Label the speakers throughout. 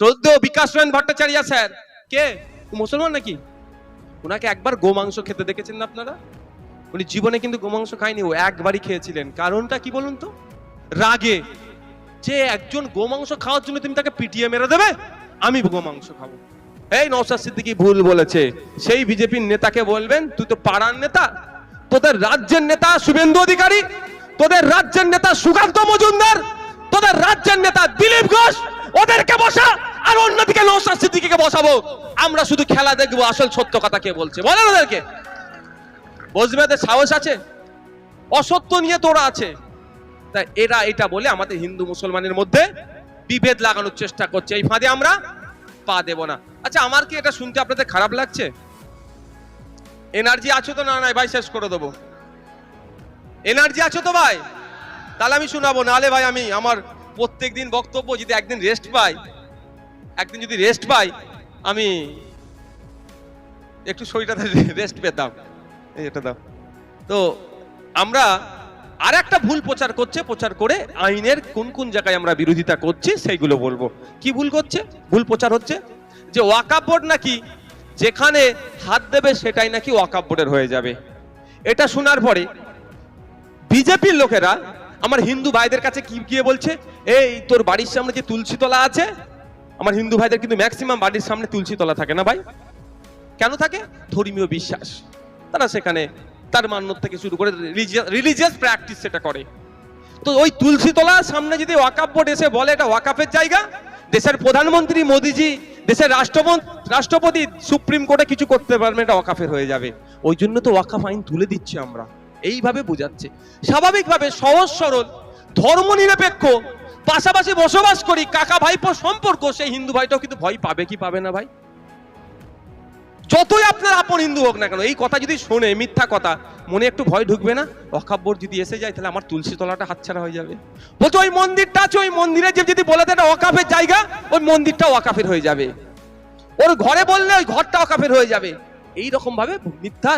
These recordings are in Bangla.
Speaker 1: শ্রদ্ধ বিকাশ রঞ্জন ভট্টাচার্য স্যার। কে? মুসলমান নাকি? ওনাকে একবার গোমাংস খেতে দেখেছেন না আপনারা? উনি জীবনে কিন্তু গোমাংস খায়নি, ও একবারই খেয়েছিলেন। কারণটা কি বলুন তো? রাগে। যে একজন গোমাংস খাওয়ার জন্য তুমি তাকে পিটিয়ে মেরে দেবে, আমি গোমাংস খাব। এই নওশাদ সিদ্দিকী ভুল বলেছে। সেই বিজেপির নেতাকে বলবেন, তুই তো পাড়ার নেতা। তোদের রাজ্যের নেতা শুভেন্দু অধিকারী, তোদের রাজ্যের নেতা সুকান্ত মজুমদার, তোদের রাজ্যের নেতা সিদ্দিকীকে বসাবো। আমরা শুধু খেলা দেখব, আসল সত্য কথা কে বলছে? বলেন ওদেরকে। বসবে সাহস আছে? অসত্য নিয়ে তোরা আছে। তাই এরা এটা বলে আমাদের হিন্দু মুসলমানের মধ্যে বিভেদ লাগানোর চেষ্টা করছে। এই ফাঁদে আমরা পা দেব না। আচ্ছা আমার কি এটা শুনতে আপনাদের খারাপ লাগছে? এনার্জি আছে তো? না নাই ভাই, শেষ করে দেবো। এনার্জি আছে তো ভাই? তাহলে আমি শোনাবো। নালে ভাই, আমি আমার প্রত্যেক দিন বক্তব্য যদি একদিন রেস্ট পাই একদিন যদি রেস্ট পাই, আমি একটু শরীরটাতে রেস্ট পেতাম এটা দাও। তো আমরা আর একটা ভুল প্রচার করছে, প্রচার করে আইনের কোন কোন জায়গায় আমরা বিরোধিতা করছি সেইগুলো বলব। কি ভুল করছে? ভুল প্রচার হচ্ছে? যে ওয়াকাপ বোর্ড নাকি যেখানে হাত দেবে সেটাই নাকি ওয়াকাপ বোর্ডের হয়ে যাবে। এটা শোনার পরে বিজেপির লোকেরা আমার হিন্দু ভাইদের কাছে কি গিয়ে বলছে, এই তোর বাড়ির সামনে যে তুলসী তলা আছে আমার হিন্দু ভাইদের কিন্তু ম্যাক্সিমাম বাড়ির সামনে তুলসী তলা থাকে না ভাই? কেন থাকে? ধর্মীয় বিশ্বাস। তারা সেখানে তার মান্যত থেকে শুরু করে রিলিজিয়াস প্র্যাকটিস সেটা করে। তো ওই তুলসী তলার সামনে যদি ওয়াকাপ বোর্ড এসে বলে এটা ওয়াকাফের জায়গা, দেশের প্রধানমন্ত্রী মোদিজি, দেশের রাষ্ট্রপতি সুপ্রিম কোর্টে কিছু করতে পারবে এটা ওয়াকাফের হয়ে যাবে। ওই জন্য তো ওয়াকাফ আইন তুলে দিচ্ছি আমরা। এইভাবে বোঝাচ্ছে। স্বাভাবিকভাবে সহজ সরল ধর্ম নিরপেক্ষ পাশাপাশি বসবাস করি, কাকা ভাইপো সম্পর্ক, সেই হিন্দু ভাইটাও কিন্তু ভয় পাবে কি পাবে না ভাই? যতই আপনার আপন হিন্দু হোক না কেন, এই কথা যদি শোনে, মিথ্যা কথা, মনে একটু ভয় ঢুকবে না? অকাব্যর যদি এসে যায়, তাহলে আমার তুলসী তলাটা হাতছাড়া হয়ে যাবে। বলছে, ওই মন্দিরটা আছে, ওই মন্দিরে যে যদি বলে দেয় অকাফের জায়গা, ওই মন্দিরটা অকাফের হয়ে যাবে। ওর ঘরে বললে ওই ঘরটা অকাফের হয়ে যাবে। এই রকম ভাবে মিথ্যা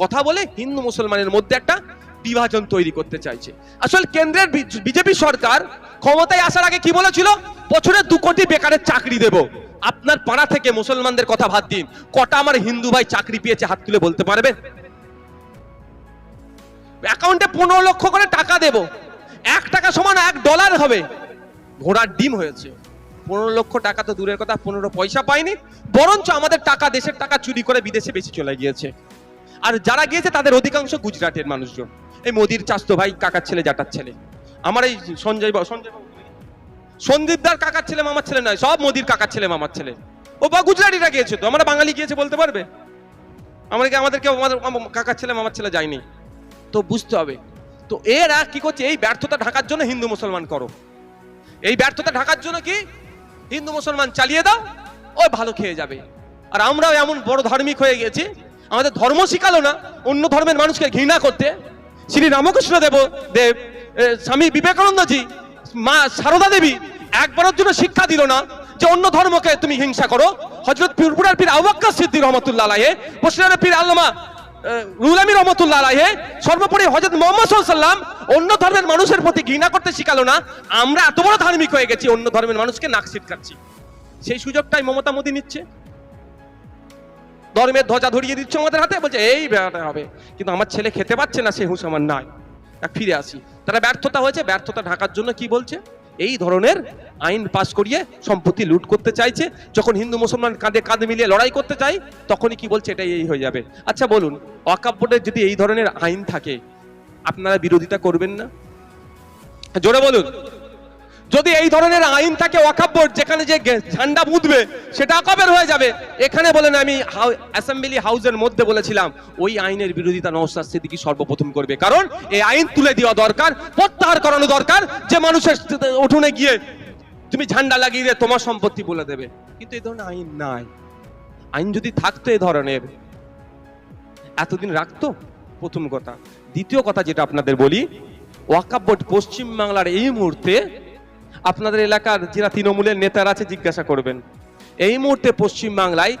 Speaker 1: কথা বলে হিন্দু মুসলমানের মধ্যে একটা বিভাজন তৈরি করতে চাইছে। আসলে কেন্দ্রের বিজেপি সরকার ক্ষমতায় আসার আগে কি বলেছিল? বছরে দু কোটি বেকারের চাকরি দেব। আপনার পাড়া থেকে মুসলমানদের কথা ভাত দিন। কটা আমার হিন্দু ভাই চাকরি পেয়েছে, হাত তুলে বলতে পারবে? অ্যাকাউন্টে পনেরো লক্ষ করে টাকা দেব। এক টাকা সমান এক ডলার হবে। ঘোড়ার ডিম হয়েছে। পনেরো লক্ষ টাকা তো দূরের কথা, পনেরো পয়সা পায়নি বরঞ্চ আমাদের টাকা দেশের টাকা চুরি করে বিদেশে বেশি চলে গিয়েছে। আর যারা গিয়েছে তাদের অধিকাংশ গুজরাটের মানুষজন। এই মোদির চাস্তো ভাই, কাকার ছেলে, জাটার ছেলে। আমার এই সঞ্জয় সঞ্জয় বাবু। সন্দীপদার কাকার ছেলে, মামার ছেলে নয়, সব মোদির কাকার ছেলে, মামার ছেলে। ও বা গুজরাটিরা গিয়েছে তো, আমরা বাঙালি গিয়েছে বলতে পারবে? আমাদেরকে আমাদেরকে আমাদের কাকার ছেলে, মামার ছেলে যায়নি? তো বুঝতে হবে। তো এরা কি করছে? এই ব্যর্থতা ঢাকার জন্য হিন্দু মুসলমান করো। এই ব্যর্থতা ঢাকার জন্য কি? হিন্দু মুসলমান চালিয়ে দাও, ও ভালো খেয়ে যাবে। আর আমরাও এমন বড় ধার্মিক হয়ে গেছি আমাদের ধর্ম শিখালো না, অন্য ধর্মের মানুষকে ঘৃণা করতে। শ্রী রামকৃষ্ণ দেব দেব স্বামী বিবেকানন্দজি, মা সারদা দেবী একবারের জন্য শিক্ষা দিল না যে অন্য ধর্মকে তুমি হিংসা করো। হজরত পিরপুরার পীর আবাক্কা সিদ্দি রহমতুল্লাহ আলাইহে পশ্চিমের পীর আল্লামা রুলামি রহমতুল্লাহ আলাইহে, সর্বোপরি হজরত মোহাম্মদ সাল্লাম অন্য ধর্মের মানুষের প্রতি ঘৃণা করতে শিখালো না। আমরা এত বড় ধার্মিক হয়ে গেছি, অন্য ধর্মের মানুষকে নাক ছিটকাচ্ছি। সেই সুযোগটাই মমতা মোদী নিচ্ছে। ধর্মের ধ্বজা ধরিয়ে দিচ্ছে আমাদের হাতে, বলছে, এই বেড়াটা হবে। কিন্তু আমার ছেলে খেতে পাচ্ছে না, সে হুঁশ আমার নাই। ফিরে আসি। তারা ব্যর্থতা হয়েছে, ব্যর্থতা ঢাকার জন্য কি বলছে? এই ধরনের আইন পাশ করিয়ে সম্পত্তি লুট করতে চাইছে। যখন হিন্দু মুসলমান কাঁধে কাঁধ মিলিয়ে লড়াই করতে চাই তখনই কি বলছে, এটাই এই হয়ে যাবে। আচ্ছা বলুন বোর্ডের যদি এই ধরনের আইন থাকে, আপনারা বিরোধিতা করবেন না? জোরে বলুন। যদি এই ধরনের আইন থাকে ওয়াকাপ বোর্ড, যেখানে যে ঝান্ডা বুঁধবে, সেটা অকাবের হয়ে যাবে? এখানে বলেন আমি অ্যাসেম্বলি হাউসের মধ্যে বলেছিলাম, ওই আইনের বিরোধিতা নওশাদ সিদ্দিকী সর্বপ্রথম করবে। কারণ এই আইন তুলে দেওয়া দরকার, প্রত্যাহার করানো দরকার, যে মানুষের উঠোনে গিয়ে, তুমি ঝান্ডা লাগিয়ে দিয়ে তোমার সম্পত্তি বলে দেবে। কিন্তু এই ধরনের আইন নাই। আইন যদি থাকতো এই ধরনের, এতদিন রাখতো? প্রথম কথা। দ্বিতীয় কথা যেটা আপনাদের বলি ওয়াকাপ বোর্ড পশ্চিমবাংলার এই মুহূর্তে আপনাদের এলাকার যারা তৃণমূলের নেতারা আছে, জিজ্ঞাসা করবেন। এই মুহূর্তে পশ্চিমবাংলায়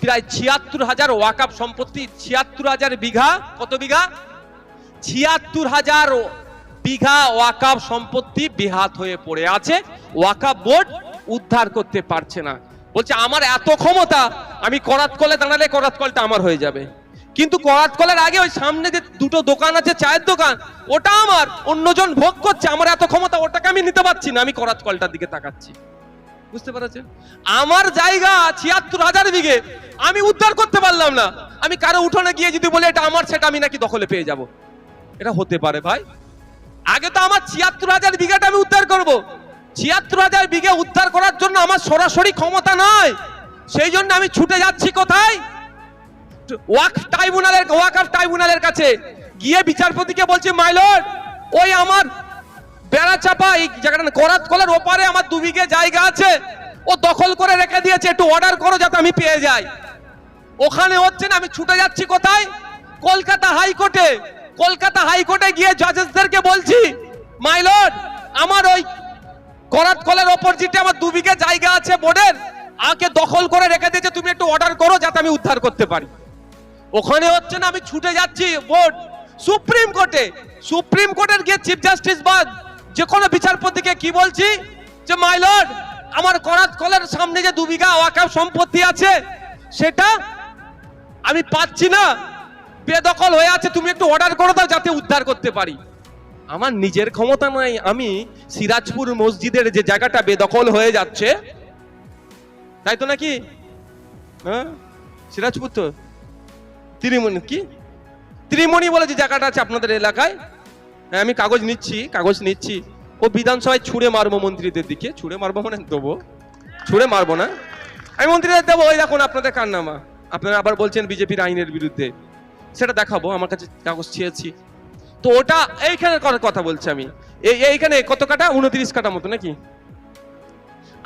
Speaker 1: প্রায় ছিয়াত্তর হাজার ওয়াকাপ সম্পত্তি, ছিয়াত্তর হাজার বিঘা, কত বিঘা? ছিয়াত্তর হাজার বিঘা ওয়াকাপ সম্পত্তি বেহাত হয়ে পড়ে আছে। ওয়াকাপ বোর্ড উদ্ধার করতে পারছে না। বলছে, আমার এত ক্ষমতা, আমি করাত কলে দাঁড়ালে করাত কলটা আমার হয়ে যাবে। কিন্তু করাত কলের আগে ওই সামনে যে দুটো দোকান আছে, চায়ের দোকান, ওটা আমার, অন্যজন ভোগ করছে, আমার এত ক্ষমতা আমি নিতে পারছি না, আমি করাত কলটার দিকে তাকাচ্ছি। বুঝতে পারছেন? আমার জায়গা ছিয়াত্তর হাজার বিঘে, আমি উদ্ধার করতে পারলাম না। আমি কারও উঠোনে গিয়ে যদি বলি, এটা আমার, সেটা আমি নাকি দখলে পেয়ে যাব। এটা হতে পারে ভাই। আগে তো আমার ছিয়াত্তর হাজার বিঘাটা আমি উদ্ধার করব। ছিয়াত্তর হাজার বিঘে উদ্ধার করার জন্য আমার সরাসরি ক্ষমতা নয়। সেই জন্য আমি ছুটে যাচ্ছি কোথায়? ওয়াক ট্রাইব্যুনালের ওয়াকফ ট্রাইব্যুনালের কাছে। গিয়ে বিচারপতিকে বলছি মাইলর ওই আমার বেড়া চাপা, এই জায়গাটা করাত কলার ওপারে আমার দু বিঘে জায়গা আছে। ও দখল করে রেখে দিয়েছে, একটু অর্ডার করো যাতে আমি পেয়ে যাই। ওখানে হচ্ছে না, আমি ছুটে যাচ্ছি কোথায়? কলকাতা হাইকোর্টে। কলকাতা হাইকোর্টে গিয়ে জাজেসদেরকে বলছি মাইলর আমার ওই করাত কলের অপোজিটে আমার দু বিঘে জায়গা আছে বোর্ডের আগে দখল করে রেখে দিয়েছে, তুমি একটু অর্ডার করো যাতে আমি উদ্ধার করতে পারি। ওখানে হচ্ছে না, আমি ছুটে যাচ্ছি বোর্ড সুপ্রিম কোর্টে সুপ্রিম কোর্টের গিয়ে চিফ জাস্টিস বা যে কোনো বিচারপতিকে কি বলছি? যে মাই লর্ড আমার করাত কলের সামনে যে দু বিঘা ওয়াকাফ সম্পত্তি আছে, সেটা আমি পাচ্ছি না। বেদখল হয়ে আছে, তুমি একটু অর্ডার করে দাও যাতে উদ্ধার করতে পারি। আমার নিজের ক্ষমতা নাই, আমি সিরাজপুর মসজিদের যে জায়গাটা বেদখল হয়ে যাচ্ছে, তাই তো নাকি? হ্যাঁ? সিরাজপুর তো? ত্রিমণি, কি? ত্রিমণি বলে যে জায়গাটা আছে আপনাদের এলাকায়? হ্যাঁ আমি কাগজ নিচ্ছি কাগজ নিচ্ছি। ও বিধানসভায় ছুঁড়ে মারবো মন্ত্রীদের দিকে। ছুঁড়ে মারবো মানে দেবো। ছুঁড়ে মারবো না। আমি মন্ত্রীদের দেবো, ওই দেখুন আপনাদের কান্নামা আপনারা আবার বলছেন বিজেপির আইনের বিরুদ্ধে। সেটা দেখাবো, আমার কাছে কাগজ চেয়েছি। তো ওটা এইখানে কথা বলছি আমি। এই এইখানে কত কাটা উনত্রিশ কাটা মতো নাকি?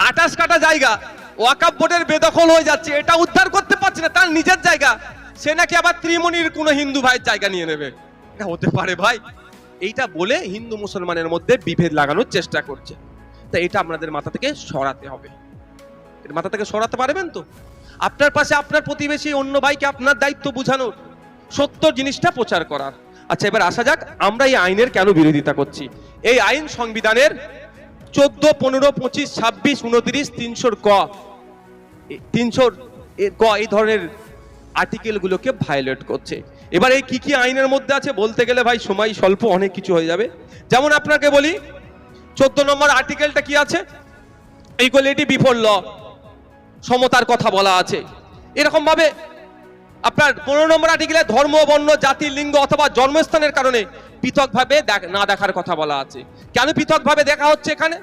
Speaker 1: আঠাশ কাটা জায়গা। ওয়াকাপ বোর্ডের বেদখল হয়ে যাচ্ছে। এটা উদ্ধার করতে পারছে না, তার নিজের জায়গা। সে নাকি আবার ত্রিমণির কোনো হিন্দু ভাইয়ের জায়গা নিয়ে নেবে। এটা হতে পারে ভাই। এইটা বলে হিন্দু মুসলমানের মধ্যে বিভেদ লাগানোর চেষ্টা করছে। তা এটা আপনাদের মাথা থেকে সরাতে হবে। এর মাথা থেকে সরাতে পারবেন তো? আপনার পাশে আপনার প্রতিবেশী, অন্য ভাইকে আপনার দায়িত্ব বোঝানোর, সত্য জিনিসটা প্রচার করার। আচ্ছা এবার আসা যাক, আমরা এই আইনের কেন বিরোধিতা করছি? এই আইন সংবিধানের চোদ্দ, পনেরো, পঁচিশ, ছাব্বিশ, উনত্রিশ, তিনশোর ক। তিনশোর ক এই ধরনের আর্টিকেলগুলোকে ভায়োলেট করছে। এবার এই কি কি আইনের মধ্যে আছে বলতে গেলে ভাই সময় স্বল্প অনেক কিছু হয়ে যাবে। যেমন আপনাকে বলি, চোদ্দ নম্বর আর্টিকেলটা কি আছে? ইকুয়ালিটি বিফোর ল সমতার কথা বলা আছে। এরকম ভাবে আপনার পনেরো নম্বর আর্টিকেলে ধর্ম, বর্ণ, জাতি, লিঙ্গ অথবা জন্মস্থানের কারণে পৃথকভাবে না দেখার কথা বলা আছে। কেন পৃথকভাবে দেখা হচ্ছে এখানে?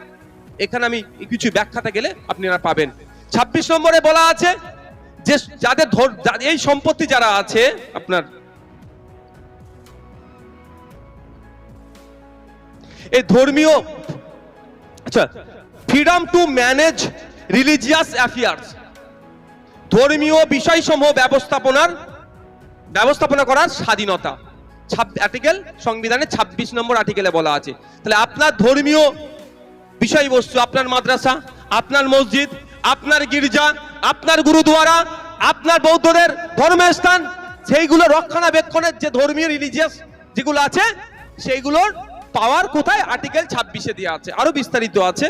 Speaker 1: এখানে আমি কিছু ব্যাখ্যাতে গেলে আপনারা পাবেন। ছাব্বিশ নম্বরে বলা আছে যে যাদের এই সম্পত্তি যারা আছে, আপনার এই ধর্মীয় আচ্ছা freedom to manage religious affairs ধর্মীয় বিষয়সমূহ ব্যবস্থাপনার, ব্যবস্থাপনা করার স্বাধীনতা। আর্টিকেল সংবিধানের ২৬ নম্বর আর্টিকেলে বলা আছে। তাহলে আপনার ধর্মীয় বিষয়বস্তু, আপনার মাদ্রাসা, আপনার মসজিদ, আপনার গির্জা, আপনার গুরুদুয়ারা, আপনার বৌদ্ধদের ধর্মের স্থান সেইগুলো রক্ষণাবেক্ষণের যে ধর্মীয় রিলিজিয়াস যেগুলো আছে, সেইগুলোর পাওয়ার কোথায়? আর্টিকেল ছাব্বিশে দেওয়া আছে। আরও বিস্তারিত আছে।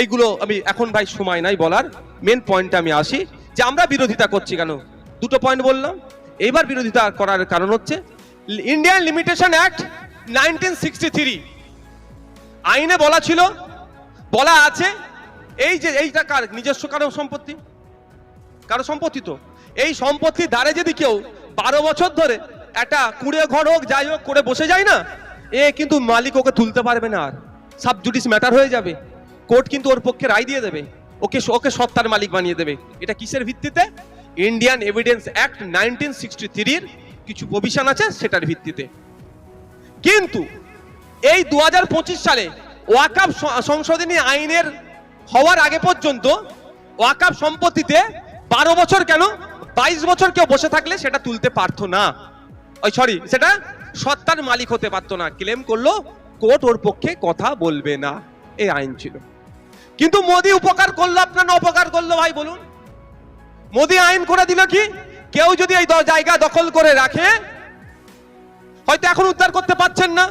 Speaker 1: এইগুলো আমি এখন ভাই সময় নাই বলার। মেন পয়েন্টে আমি আসি। যে আমরা বিরোধিতা করছি কেন? দুটো পয়েন্ট বললাম। এইবার বিরোধিতা করার কারণ হচ্ছে Indian limitation act nineteen sixty three আইনে বলা ছিল, বলা আছে, এই যে এইটা কার? নিজস্ব কারও সম্পত্তি? কারও সম্পত্তি তো? এই সম্পত্তির দ্বারে যদি কেউ বারো বছর ধরে একটা কুড়ে ঘর হোক, যাই হোক, করে বসে যায় না এ কিন্তু মালিক ওকে তুলতে পারবে না আর। সাব জুডিস ম্যাটার হয়ে যাবে। কোর্ট কিন্তু ওর পক্ষে রায় দিয়ে দেবে। ওকে ওকে সত্তার মালিক বানিয়ে দেবে। এটা কিসের ভিত্তিতে? Indian evidence act nineteen sixty থ্রির কিছু প্রভিশন আছে সেটার ভিত্তিতে। কিন্তু এই দু হাজার পঁচিশ সালে ওয়াকাপ সংশোধনী আইনের হওয়ার আগে পর্যন্ত ওয়াকাপ সম্পত্তিতে বারো বছর কেন? বাইশ বছর কেউ বসে থাকলে সেটা তুলতে পারতো না। ওই সরি সেটা সত্তার মালিক হতে পারতো না। ক্লেম করল কোর্ট ওর পক্ষে কথা বলবে না। এই আইন ছিল। কিন্তু মোদি উপকার করল, আপনার অপকার করল ভাই, বলুন। মোদি আইন করে দিল কি? কেউ যদি এই জায়গা দখল করে রাখে, হয়তো এখন উদ্ধার করতে পারছেন না।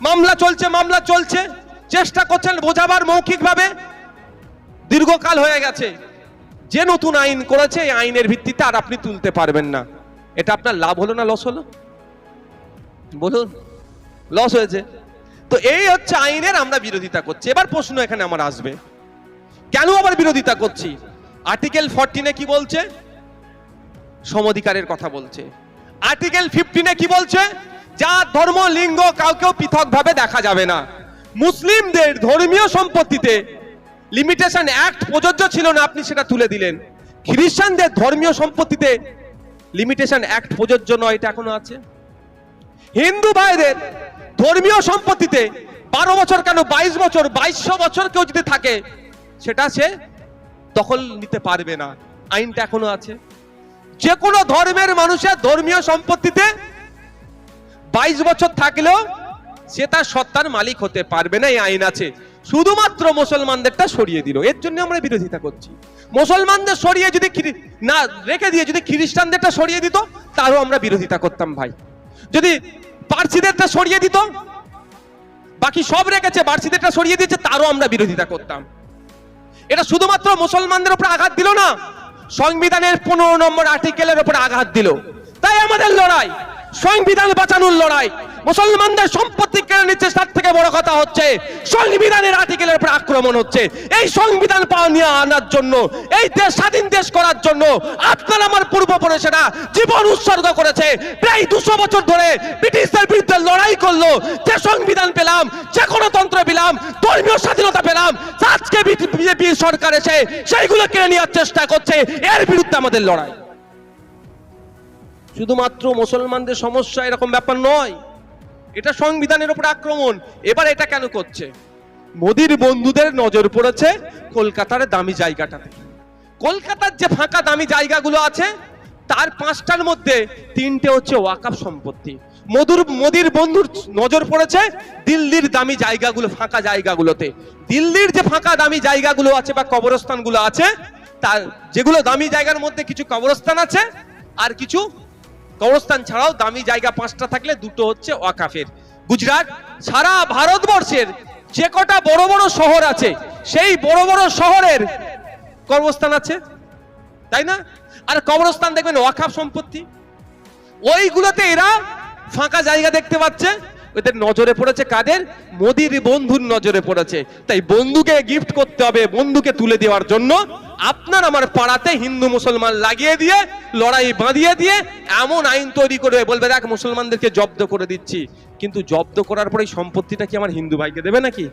Speaker 1: মামলা চলছে মামলা চলছে। চেষ্টা করছেন বোঝাবার মৌখিকভাবে। দীর্ঘকাল হয়ে গেছে। যে নতুন আইন করেছে, এই আইনের ভিত্তিতে আর আপনি তুলতে পারবেন না। এটা আপনার লাভ হলো না লস হলো? বলুন লস হয়েছে। তো এই হচ্ছে আইনের আমরা বিরোধিতা করছি। এবার প্রশ্ন এখানে আমার আসবে। কেন আবার বিরোধিতা করছি? আর্টিকেল ফোরটিনে কি বলছে? সমধিকারের কথা বলছে। আর্টিকেল ফিফটিনে কি বলছে? যা ধর্ম, লিঙ্গ কাউকেও পৃথকভাবে দেখা যাবে না। মুসলিমদের ধর্মীয় সম্পত্তিতে লিমিটেশন অ্যাক্ট প্রযোজ্য ছিল না, আপনি সেটা তুলে দিলেন। খ্রিস্টানদের ধর্মীয় সম্পত্তিতে লিমিটেশন অ্যাক্ট প্রযোজ্য নয়, এটা এখনও আছে? হিন্দু ভাইদের ধর্মীয় সম্পত্তিতে বারো বছর কেন, বাইশ বছর, বাইশশো বছর কেউ যদি থাকে, সেটা সে দখল নিতে পারবে না। আইনটা এখনও আছে। যে কোনো ধর্মের মানুষের ধর্মীয় সম্পত্তিতে বাইশ বছর থাকলেও সে তার সত্তার মালিক হতে পারবে না, এই আইন আছে। শুধুমাত্র মুসলমানদেরটা সরিয়ে দিল। এর জন্য আমরা বিরোধিতা করছি। মুসলমানদের সরিয়ে যদি না, রেখে দিয়ে যদি খ্রিস্টানদেরটা সরিয়ে দিত, তারও আমরা বিরোধিতা করতাম ভাই। যদি পার্সিদেরটা সরিয়ে দিত, বাকি সব রেখেছে পার্সিদেরটা সরিয়ে দিয়েছে, তারও আমরা বিরোধিতা করতাম। এটা শুধুমাত্র মুসলমানদের উপর আঘাত দিল না, সংবিধানের পনেরো নম্বর আর্টিকেলের উপর আঘাত দিল। তাই আমাদের লড়াই, সংবিধান বাঁচানোর লড়াই মুসলমানদের সম্পত্তি কেড়ে নিচ্ছে, তার থেকে বড় কথা হচ্ছে সংবিধানের আর্টিকেলের উপর আক্রমণ হচ্ছে। এই সংবিধান পাওয়া নিয়ে আনার জন্য, এই দেশ, স্বাধীন দেশ করার জন্য আপনার, আমার পূর্বপুরুষেরা জীবন উৎসর্গ করেছে। প্রায় দুশো বছর ধরে ব্রিটিশদের বিরুদ্ধে লড়াই করল, যে সংবিধান পেলাম, যে গণতন্ত্র পেলাম, ধর্মীয় স্বাধীনতা পেলাম, আজকে বিজেপি সরকার এসে সেইগুলো কেড়ে নেওয়ার চেষ্টা করছে, এর বিরুদ্ধে আমাদের লড়াই। শুধুমাত্র মুসলমানদের সমস্যা এরকম ব্যাপার নয়। এটা সংবিধানের উপর আক্রমণ। এবার এটা কেন করছে? মোদির বন্ধুদের নজর পড়েছে কলকাতার দামি জায়গাটাতে। কলকাতার যে ফাঁকা দামি জায়গাগুলো আছে, তার পাঁচটার মধ্যে তিনটে হচ্ছে ওয়াকাফ সম্পত্তি। মধুর, মোদির বন্ধুর নজর পড়েছে দিল্লির দামি জায়গাগুলো, ফাঁকা জায়গাগুলোতে। দিল্লির যে ফাঁকা দামি জায়গাগুলো আছে বা কবরস্থানগুলো আছে, তার যেগুলো দামি জায়গার মধ্যে কিছু কবরস্থান আছে, আর কিছু কবরস্থান ছাড়াও দামি জায়গা পাঁচটা থাকলে দুটো হচ্ছে ওয়াকাফের। গুজরাট, সারা ভারতবর্ষের যে কটা বড় বড় শহর আছে, সেই বড় বড় শহরের কর্মস্থান আছে, তাই না? আর কবরস্থান দেখবেন ওয়াকাফ সম্পত্তি। ওইগুলোতে এরা ফাঁকা জায়গা দেখতে পাচ্ছে, ওদের নজরে পড়েছে কাদের? মোদির বন্ধুর নজরে পড়েছে। তাই বন্ধুকে গিফট করতে হবে, বন্ধুকে তুলে দেওয়ার জন্য আপনার আমার পাড়াতে হিন্দু মুসলমান লাগিয়ে দিয়ে, লড়াই বাঁধিয়ে দিয়ে এমন আইন তৈরি করবে, বলবে, দেখ, মুসলমানদেরকে জব্দ করে দিচ্ছি। কিন্তু জব্দ করার পরে সম্পত্তিটা কি আমার হিন্দু ভাইকে দেবে নাকি?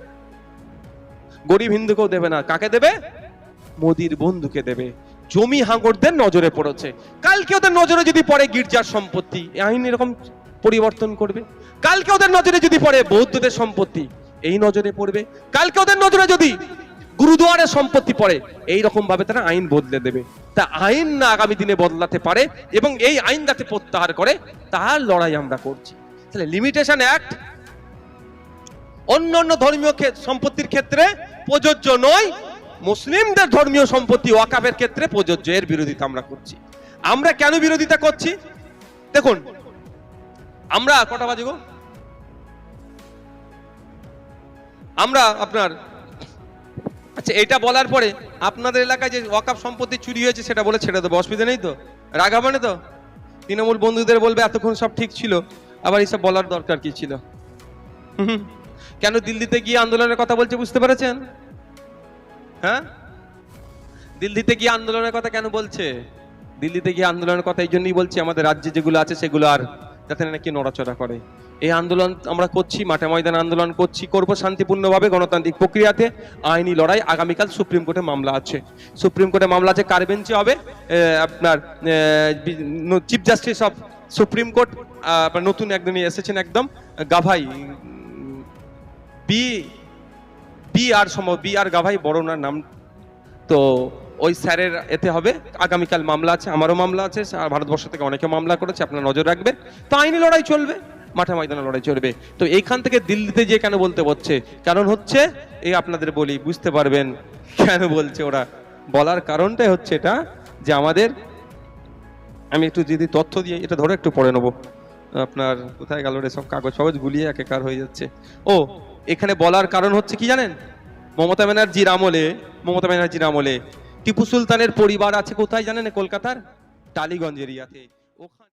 Speaker 1: গরিব হিন্দুকেও দেবে না। কাকে দেবে? মোদির বন্ধুকে দেবে। জমি হাঙ্গরদের নজরে পড়েছে। কালকে ওদের নজরে যদি পড়ে গির্জার সম্পত্তি আইন এরকম পরিবর্তন করবে? কালকে ওদের নজরে যদি পড়ে বৌদ্ধদের সম্পত্তি, এই নজরে পড়বে। কালকে ওদের নজরে যদি গুরুদুয়ারের সম্পত্তি পড়ে এই রকম ভাবে তারা আইন বদলে দেবে। তা আইন না আগামী দিনে বদলাতে পারে এবং এই আইন যাতে প্রত্যাহার করে, তার লড়াই আমরা করছি। তাহলে লিমিটেশন অ্যাক্ট অন্য অন্য ধর্মীয় সম্পত্তির ক্ষেত্রে প্রযোজ্য নয়, মুসলিমদের ধর্মীয় সম্পত্তি ওয়াকাফের ক্ষেত্রে প্রযোজ্য, এর বিরোধিতা আমরা করছি। আমরা কেন বিরোধিতা করছি? দেখুন, আমরা কটা বাজে গো? আমরা আপনার আচ্ছা এটা বলার পরে আপনাদের এলাকায় যে ওয়াকাফ সম্পত্তি চুরি হয়েছে সেটা বলে ছেড়ে দেবো, অসুবিধা নেই তো? রাগ হবে না তো? তৃণমূল বন্ধুদের বলবে এতক্ষণ সব ঠিক ছিল, আবার এইসব বলার দরকার কি ছিল? কেন দিল্লিতে গিয়ে আন্দোলনের কথা বলছে বুঝতে পেরেছেন? হ্যাঁ? দিল্লিতে গিয়ে আন্দোলনের কথা কেন বলছে? দিল্লিতে গিয়ে আন্দোলনের কথা এই জন্যই বলছি, আমাদের রাজ্যে যেগুলো আছে সেগুলো আর যাতে নাকি নড়াচড়া করে। এই আন্দোলন আমরা করছি, মাঠে ময়দানে আন্দোলন করছি, করব শান্তিপূর্ণভাবে গণতান্ত্রিক প্রক্রিয়াতে। আইনি লড়াই আগামীকাল সুপ্রিম কোর্টে মামলা আছে। সুপ্রিম কোর্টে মামলা আছে, কার বেঞ্চে হবে? আপনার chief justice of supreme court আপনার নতুন একদমই এসেছেন একদম, গাভাই, বি বি আর সম, বি আর গাভাই, বড় ওনার নাম। তো ওই স্যারের এতে হবে, আগামীকাল মামলা আছে, আমারও মামলা আছে ভারতবর্ষ থেকে অনেকে মামলা করেছে, আপনার নজর রাখবেন। তো আইনি লড়াই চলবে। মাঠে ময়দানে লড়াই চলবে। তো এইখান থেকে দিল্লিতে যে কেন বলতে হচ্ছে? কারণ হচ্ছে, এই আপনাদের বলি, বুঝতে পারবেন কেন বলছে ওরা। বলার কারণটাই হচ্ছে এটা যে আমাদের, আমি একটু যদি তথ্য দিয়ে এটা ধরে একটু পড়ে নেব। আপনার কোথায় গেল রে সব কাগজ ফাগজ গুলিয়ে একাকার হয়ে যাচ্ছে। ও, এখানে বলার কারণ হচ্ছে কি জানেন? মমতা ব্যানার্জির আমলে, মমতা ব্যানার্জির আমলে, টিপু সুলতানের পরিবার আছে কোথায় জানেন? কলকাতার টালিগঞ্জ এরিয়াতে।